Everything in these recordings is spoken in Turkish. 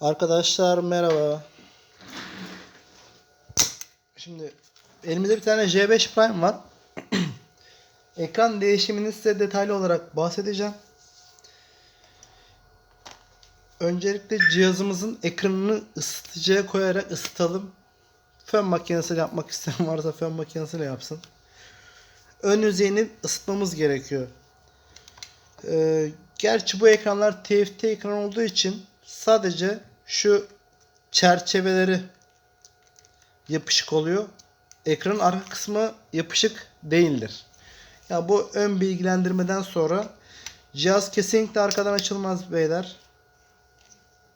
Arkadaşlar merhaba. Şimdi elimizde bir tane J5 Prime var. Ekran değişimini size detaylı olarak bahsedeceğim. Öncelikle cihazımızın ekranını ısıtıcıya koyarak ısıtalım. Fön makinesiyle yapmak isteyen varsa fön makinesiyle yapsın. Ön yüzeyini ısıtmamız gerekiyor. Ee, gerçi bu ekranlar TFT ekran olduğu için sadece şu çerçeveleri yapışık oluyor. Ekranın arka kısmı yapışık değildir. Ya bu ön bilgilendirmeden sonra cihaz kesinlikle arkadan açılmaz beyler.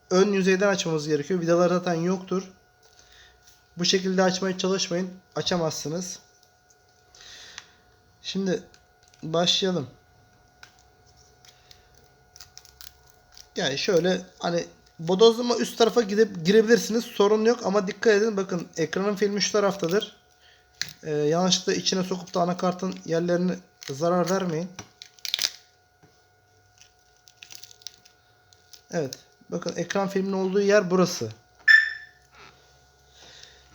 Ön yüzeyden açmamız gerekiyor. Vidalar zaten yoktur. Bu şekilde açmaya çalışmayın. Açamazsınız. Şimdi başlayalım. Yani şöyle hani bodozlama üst tarafa gidip girebilirsiniz. Sorun yok ama dikkat edin. Bakın ekranın filmi şu taraftadır. Ee, yanlışlıkla içine sokup da anakartın yerlerini zarar vermeyin. Evet. Bakın ekran filminin olduğu yer burası.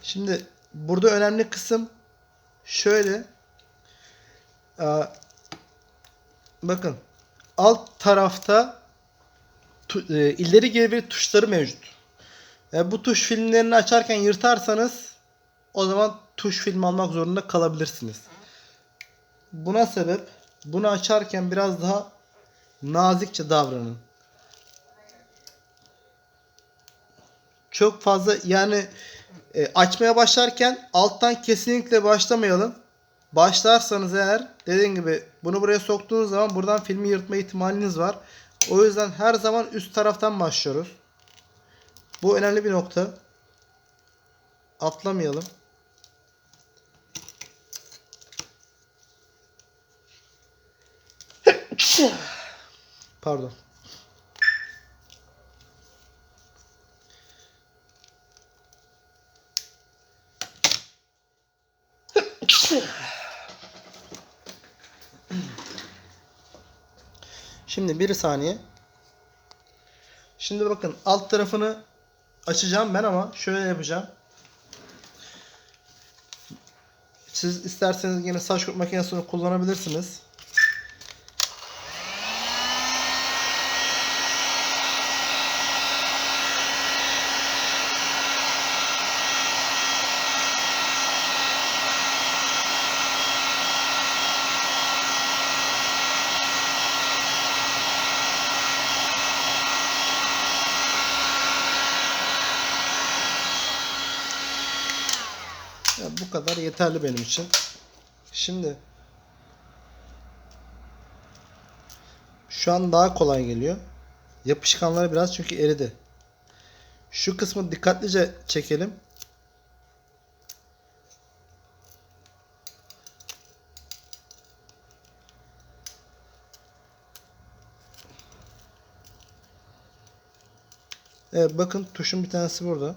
Şimdi burada önemli kısım şöyle. Aa, bakın alt tarafta tu- e, ileri geri tuşları mevcut. E, bu tuş filmlerini açarken yırtarsanız o zaman tuş film almak zorunda kalabilirsiniz. Buna sebep bunu açarken biraz daha nazikçe davranın. Çok fazla yani e, açmaya başlarken alttan kesinlikle başlamayalım. Başlarsanız eğer dediğim gibi bunu buraya soktuğunuz zaman buradan filmi yırtma ihtimaliniz var. O yüzden her zaman üst taraftan başlıyoruz. Bu önemli bir nokta. Atlamayalım. Pardon. Şimdi bir saniye. Şimdi bakın alt tarafını açacağım ben ama şöyle yapacağım. Siz isterseniz yine saç kurutma makinesini kullanabilirsiniz. Ya bu kadar yeterli benim için. Şimdi şu an daha kolay geliyor. Yapışkanları biraz çünkü eridi. Şu kısmı dikkatlice çekelim. Evet bakın tuşun bir tanesi burada.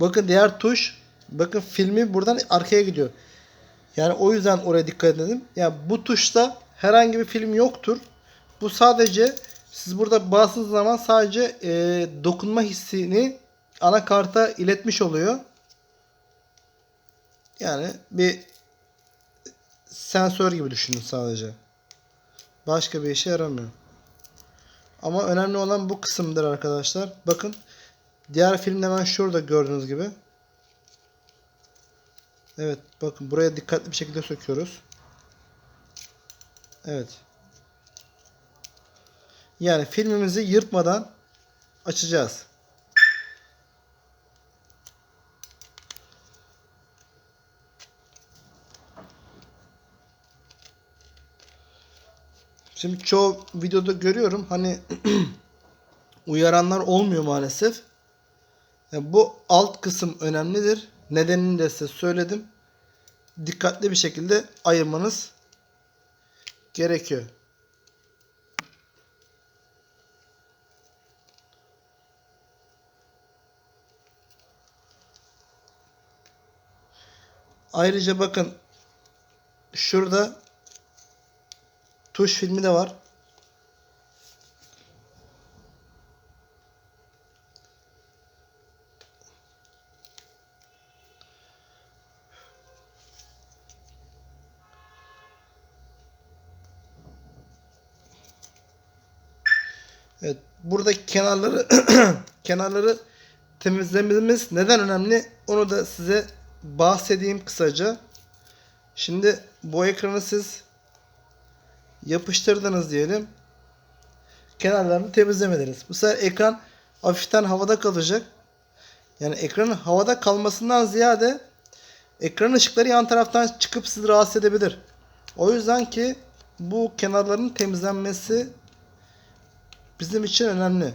Bakın diğer tuş bakın filmi buradan arkaya gidiyor. Yani o yüzden oraya dikkat edelim. Yani bu tuşta herhangi bir film yoktur. Bu sadece siz burada bastığınız zaman sadece e, dokunma hissini anakarta iletmiş oluyor. Yani bir sensör gibi düşünün sadece. Başka bir işe yaramıyor. Ama önemli olan bu kısımdır arkadaşlar. Bakın Diğer film hemen şurada gördüğünüz gibi. Evet bakın buraya dikkatli bir şekilde söküyoruz. Evet. Yani filmimizi yırtmadan açacağız. Şimdi çoğu videoda görüyorum hani uyaranlar olmuyor maalesef. Bu alt kısım önemlidir. Nedenini de size söyledim. Dikkatli bir şekilde ayırmanız gerekiyor. Ayrıca bakın şurada tuş filmi de var. Evet, buradaki kenarları kenarları temizlememiz neden önemli? Onu da size bahsedeyim kısaca. Şimdi bu ekranı siz yapıştırdınız diyelim. Kenarlarını temizlemediniz. Bu sefer ekran hafiften havada kalacak. Yani ekranın havada kalmasından ziyade ekran ışıkları yan taraftan çıkıp sizi rahatsız edebilir. O yüzden ki bu kenarların temizlenmesi bizim için önemli.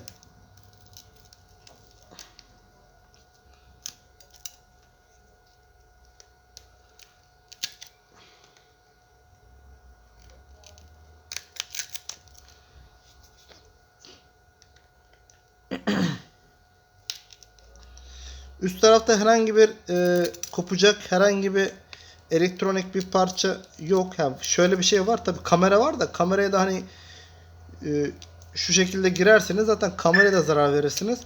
Üst tarafta herhangi bir e, kopacak herhangi bir elektronik bir parça yok. Yani şöyle bir şey var tabi kamera var da kameraya da hani e, şu şekilde girerseniz zaten kameraya da zarar verirsiniz.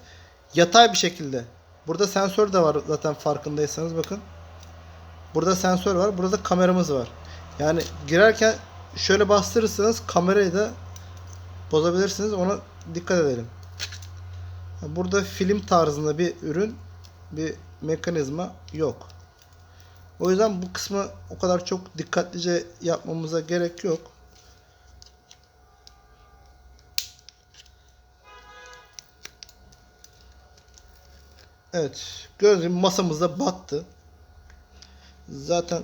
Yatay bir şekilde. Burada sensör de var zaten farkındaysanız bakın. Burada sensör var. Burada kameramız var. Yani girerken şöyle bastırırsanız kamerayı da bozabilirsiniz. Ona dikkat edelim. Burada film tarzında bir ürün bir mekanizma yok. O yüzden bu kısmı o kadar çok dikkatlice yapmamıza gerek yok. Evet. Gördüğünüz gibi masamızda battı. Zaten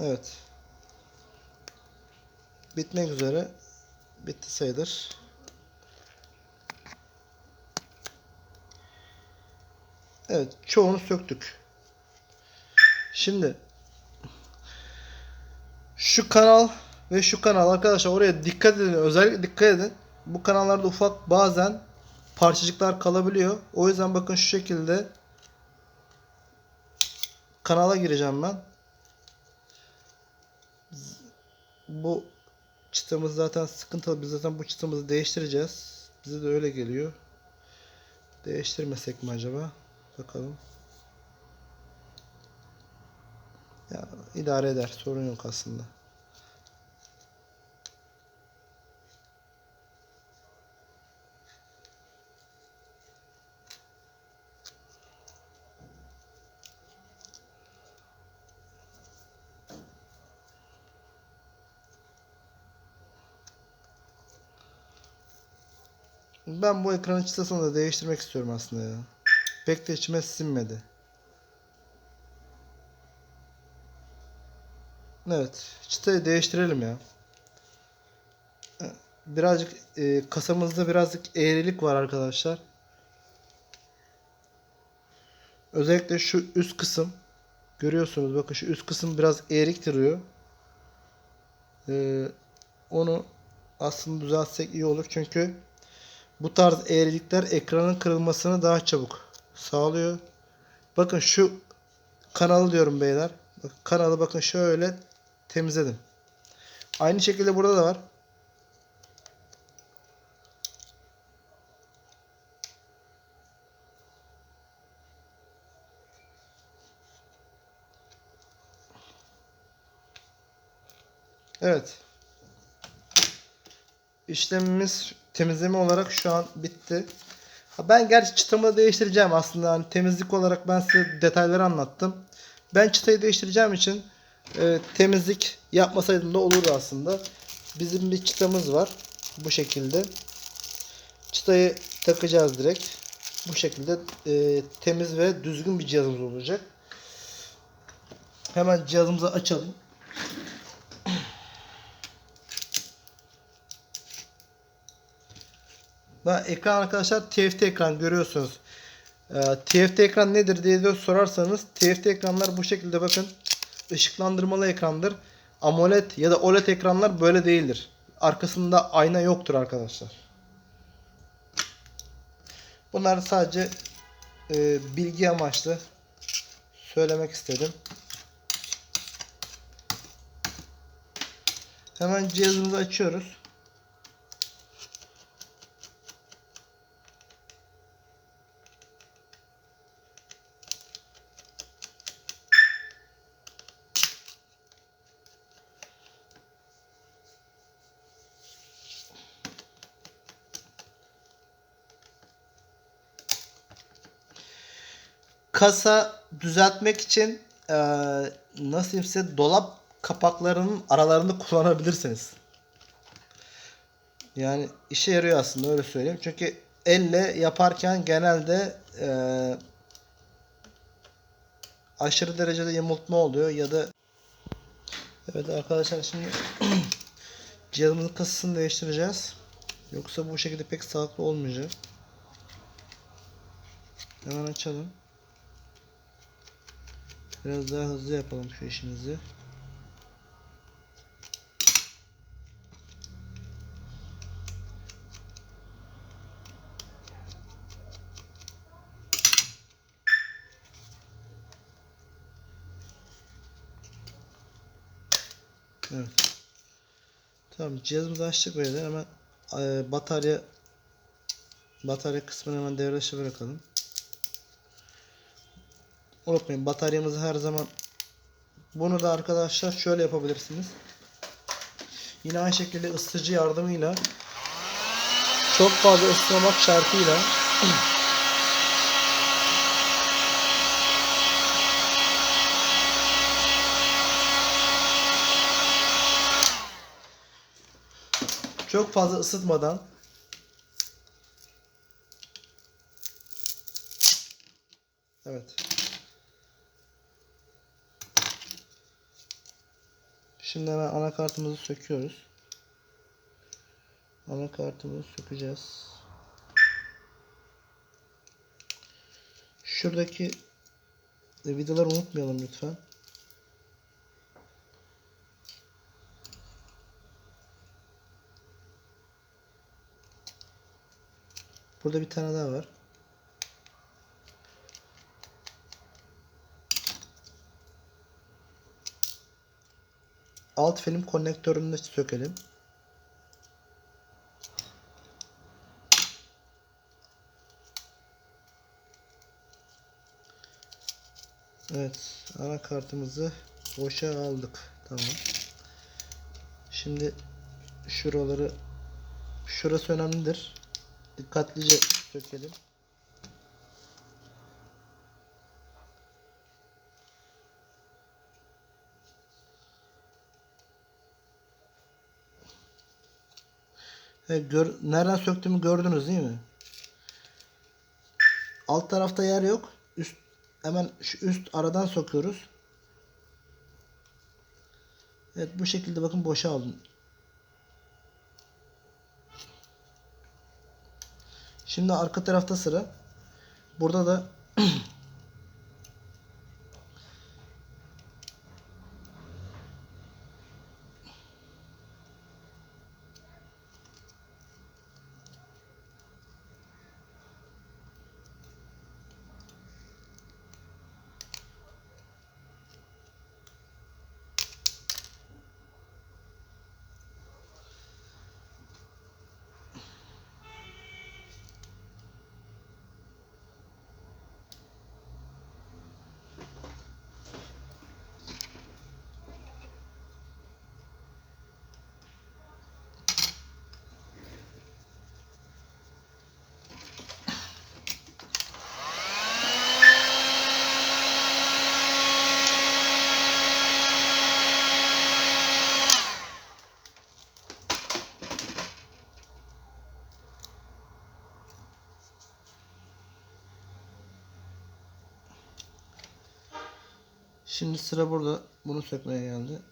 Evet. Bitmek üzere. Bitti sayılır. Evet. Çoğunu söktük. Şimdi şu kanal ve şu kanal arkadaşlar oraya dikkat edin. Özellikle dikkat edin. Bu kanallarda ufak bazen parçacıklar kalabiliyor. O yüzden bakın şu şekilde kanala gireceğim ben. Bu çıtamız zaten sıkıntılı. Biz zaten bu çıtamızı değiştireceğiz. Bize de öyle geliyor. Değiştirmesek mi acaba? Bakalım. Ya idare eder. Sorun yok aslında. Ben bu ekranın çıtasını da değiştirmek istiyorum aslında ya. Pek de içime sinmedi. Evet. Çıtayı değiştirelim ya. Birazcık e, kasamızda birazcık eğrilik var arkadaşlar. Özellikle şu üst kısım görüyorsunuz bakın şu üst kısım biraz eğrik duruyor. Ee, onu aslında düzeltsek iyi olur çünkü bu tarz eğrilikler ekranın kırılmasını daha çabuk sağlıyor. Bakın şu kanalı diyorum beyler. Kanalı bakın şöyle temizledim. Aynı şekilde burada da var. Evet. İşlemimiz temizleme olarak şu an bitti. Ben gerçi çıtamı değiştireceğim aslında. Hani temizlik olarak ben size detayları anlattım. Ben çıtayı değiştireceğim için e, temizlik yapmasaydım da olurdu aslında. Bizim bir çıtamız var. Bu şekilde. Çıtayı takacağız direkt. Bu şekilde e, temiz ve düzgün bir cihazımız olacak. Hemen cihazımızı açalım. Daha ekran arkadaşlar TFT ekran görüyorsunuz. Ee, TFT ekran nedir diye de sorarsanız TFT ekranlar bu şekilde bakın ışıklandırmalı ekrandır. AMOLED ya da OLED ekranlar böyle değildir. Arkasında ayna yoktur arkadaşlar. Bunlar sadece e, bilgi amaçlı söylemek istedim. Hemen cihazımızı açıyoruz. Kasa düzeltmek için eee nasıl diyeyim dolap kapaklarının aralarını kullanabilirsiniz. Yani işe yarıyor aslında öyle söyleyeyim. Çünkü elle yaparken genelde eee, aşırı derecede yamultma oluyor ya da Evet arkadaşlar şimdi cihazımızın kasasını değiştireceğiz. Yoksa bu şekilde pek sağlıklı olmayacak. Hemen açalım. Biraz daha hızlı yapalım şu işimizi. Evet. Tamam cihazımızı açtık böyle hemen e, batarya batarya kısmını hemen devre dışı bırakalım. Unutmayın bataryamızı her zaman bunu da arkadaşlar şöyle yapabilirsiniz. Yine aynı şekilde ısıtıcı yardımıyla çok fazla ısıtmamak şartıyla çok fazla ısıtmadan Evet. Şimdi hemen anakartımızı söküyoruz. Anakartımızı sökeceğiz. Şuradaki vidaları unutmayalım lütfen. Burada bir tane daha var. Alt film konnektörünü sökelim. Evet, anakartımızı boşa aldık. Tamam. Şimdi şuraları şurası önemlidir. Dikkatlice sökelim. Evet, gör, nereden söktüğümü gördünüz değil mi? Alt tarafta yer yok. Üst hemen şu üst aradan sokuyoruz. Evet bu şekilde bakın boşa aldım. Şimdi arka tarafta sıra. Burada da Şimdi sıra burada. Bunu sökmeye geldi.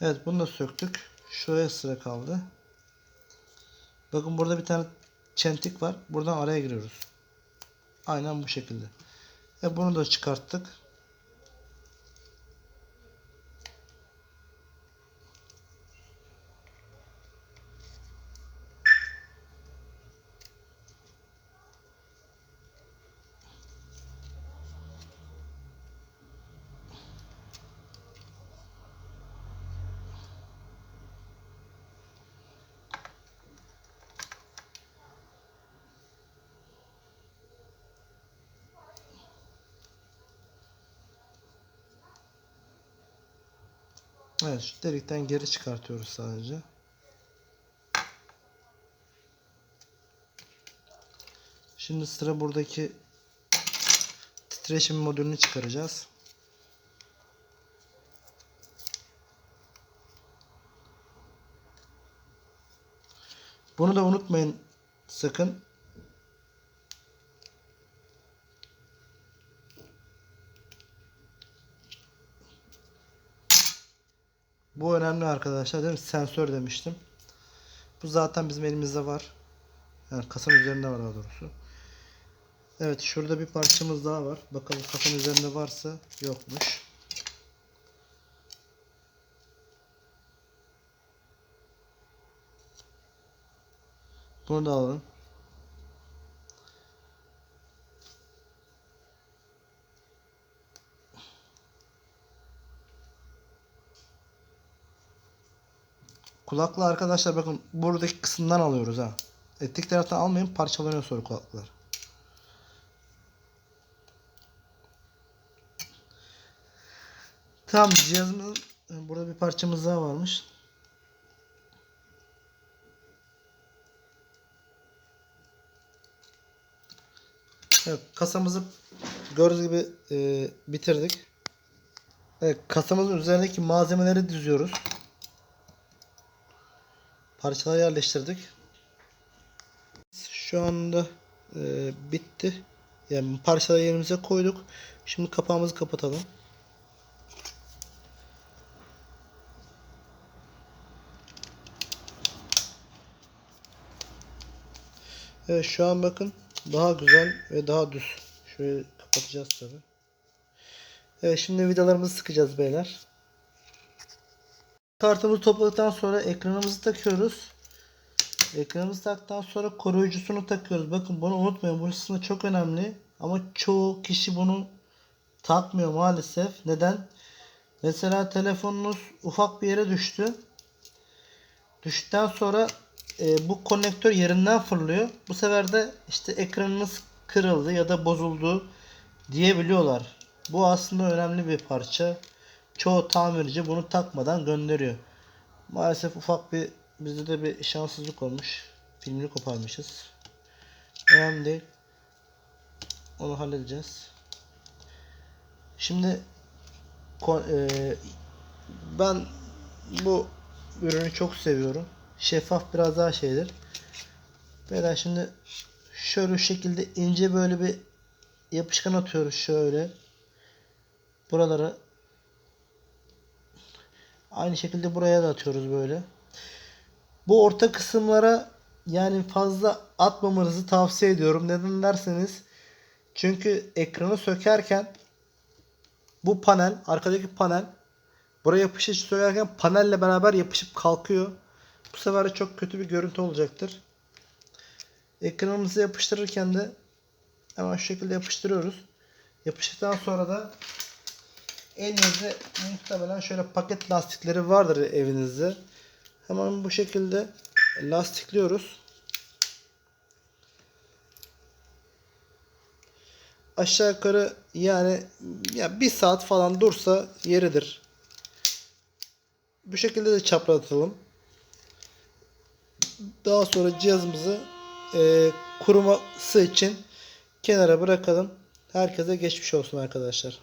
Evet bunu da söktük. Şuraya sıra kaldı. Bakın burada bir tane çentik var. Buradan araya giriyoruz. Aynen bu şekilde. Ve bunu da çıkarttık. Evet şu delikten geri çıkartıyoruz sadece. Şimdi sıra buradaki titreşim modülünü çıkaracağız. Bunu da unutmayın sakın. Bu önemli arkadaşlar değil mi? Sensör demiştim. Bu zaten bizim elimizde var. Yani kasanın üzerinde var daha doğrusu. Evet şurada bir parçamız daha var. Bakalım kasanın üzerinde varsa yokmuş. Bunu da alalım. Kulaklığı arkadaşlar bakın buradaki kısımdan alıyoruz ha. Ettik taraftan almayın parçalanıyor sonra kulaklıklar. Tamam cihazımızın burada bir parçamız daha varmış. Evet, kasamızı gördüğünüz gibi e, bitirdik. Evet, kasamızın üzerindeki malzemeleri diziyoruz. Parçaları yerleştirdik. Şu anda e, bitti. Yani parçaları yerimize koyduk. Şimdi kapağımızı kapatalım. Evet şu an bakın daha güzel ve daha düz. Şöyle kapatacağız tabi. Evet şimdi vidalarımızı sıkacağız beyler. Kartımızı topladıktan sonra ekranımızı takıyoruz. Ekranımızı taktıktan sonra koruyucusunu takıyoruz. Bakın bunu unutmayın. Bu aslında çok önemli. Ama çoğu kişi bunu takmıyor maalesef. Neden? Mesela telefonunuz ufak bir yere düştü. Düştükten sonra e, bu konnektör yerinden fırlıyor. Bu sefer de işte ekranınız kırıldı ya da bozuldu diyebiliyorlar. Bu aslında önemli bir parça. Çoğu tamirci bunu takmadan gönderiyor. Maalesef ufak bir bizde de bir şanssızlık olmuş. Filmini koparmışız. Önemli değil. Onu halledeceğiz. Şimdi e, ben bu ürünü çok seviyorum. Şeffaf biraz daha şeydir. Böyle şimdi şöyle şekilde ince böyle bir yapışkan atıyoruz şöyle. Buralara aynı şekilde buraya da atıyoruz böyle. Bu orta kısımlara yani fazla atmamanızı tavsiye ediyorum. Neden derseniz çünkü ekranı sökerken bu panel, arkadaki panel buraya yapışıp sökerken panelle beraber yapışıp kalkıyor. Bu sefer de çok kötü bir görüntü olacaktır. Ekranımızı yapıştırırken de hemen şu şekilde yapıştırıyoruz. Yapıştıktan sonra da elinizde muhtemelen şöyle paket lastikleri vardır evinizde. Hemen bu şekilde lastikliyoruz. Aşağı yukarı yani ya bir saat falan dursa yeridir. Bu şekilde de çapratalım. Daha sonra cihazımızı e, kuruması için kenara bırakalım. Herkese geçmiş olsun arkadaşlar.